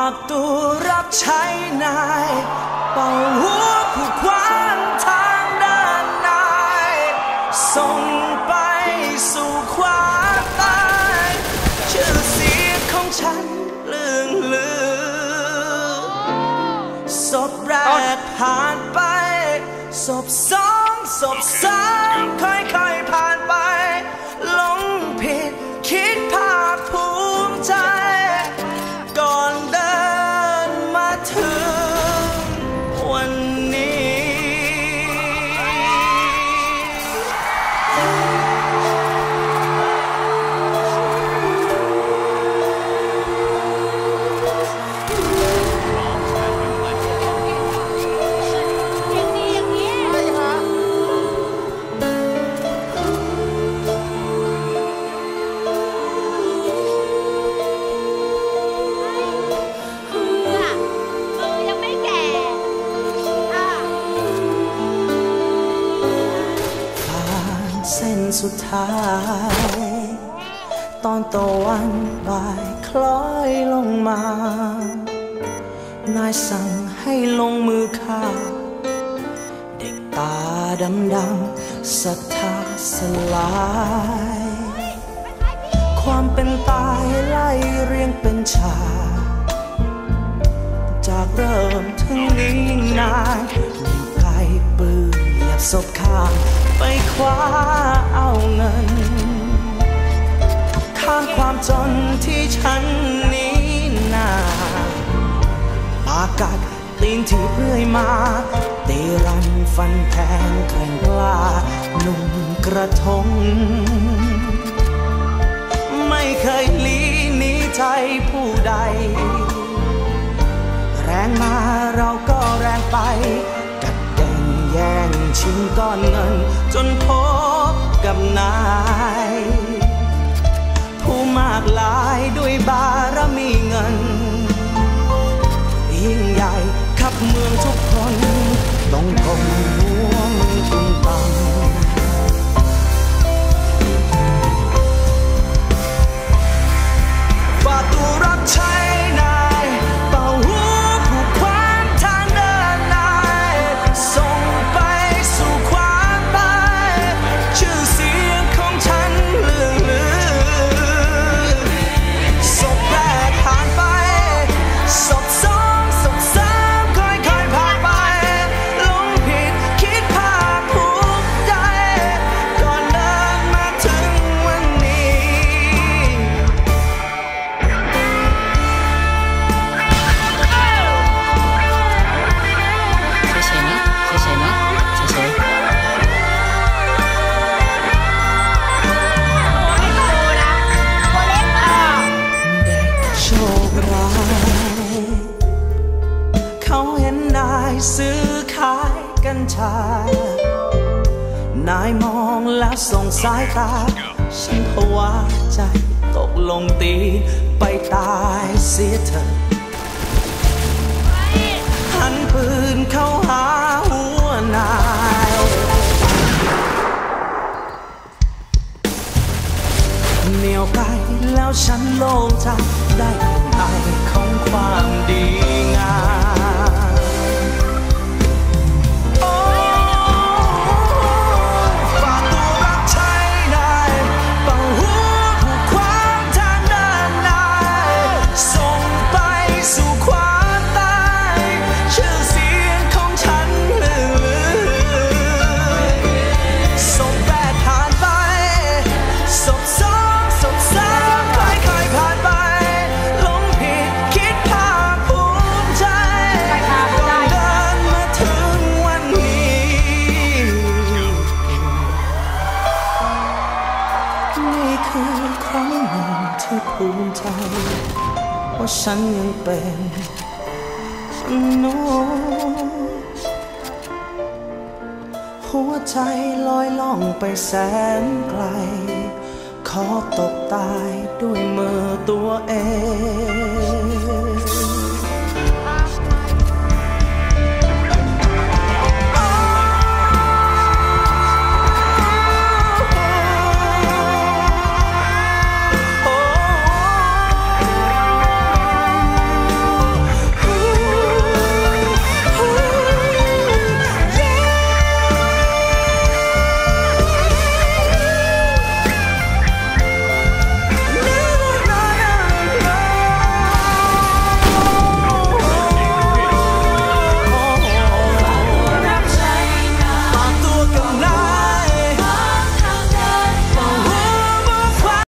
ากตัวรับใช้นายเป่าหัวผู้ควานทางด้านนายส่งไปสู่ความตายชื่อเสียงของฉันเลื่องลือศพแรกผ่านไปศพสองศพสามค่อยๆ เส้นสุดท้าย ตอนตะวันบ่ายคล้อยลงมา นายสั่งให้ลงมือฆ่า เด็กตาดำดำศรัทธาสลาย ความเป็นตายไล่เรียงเป็นฉากจากเริ่มถึงนี้นาน นเหยียบข้างไปคว้าเอาเงิน ข้ามความจนที่ฉันนี้นาปากัดตีนที่เรื่อยมาตีรันฟันแทงแกร่งกล้าหนุ่มกระทง ไม่เคยหลีหนีใจผู้ใด แรงมาเราก็แรงไป กัดแก่งแย่ง ชิงก้อนเงิน จนพบกับนาย ผู้มากลายด้วยบารมีเงิน ยิ่งใหญ่ขับเมืองทุกคนต้องกล ซื้อขายกัญชานายมองแล้วส่งสายตา ฉันภาวะใจตกลงตีไปตายเสียเถอะหันปืนเข้าหาหัวนายเหนียวไกลแล้วฉันโล่งใจได้กลิ่นไอของความดีงาม ภูมิใจว่าฉันยังเป็นคนุษย์หัวใจลอยล่องไปแสนไกล ขอตกตายด้วยมือตัวเอง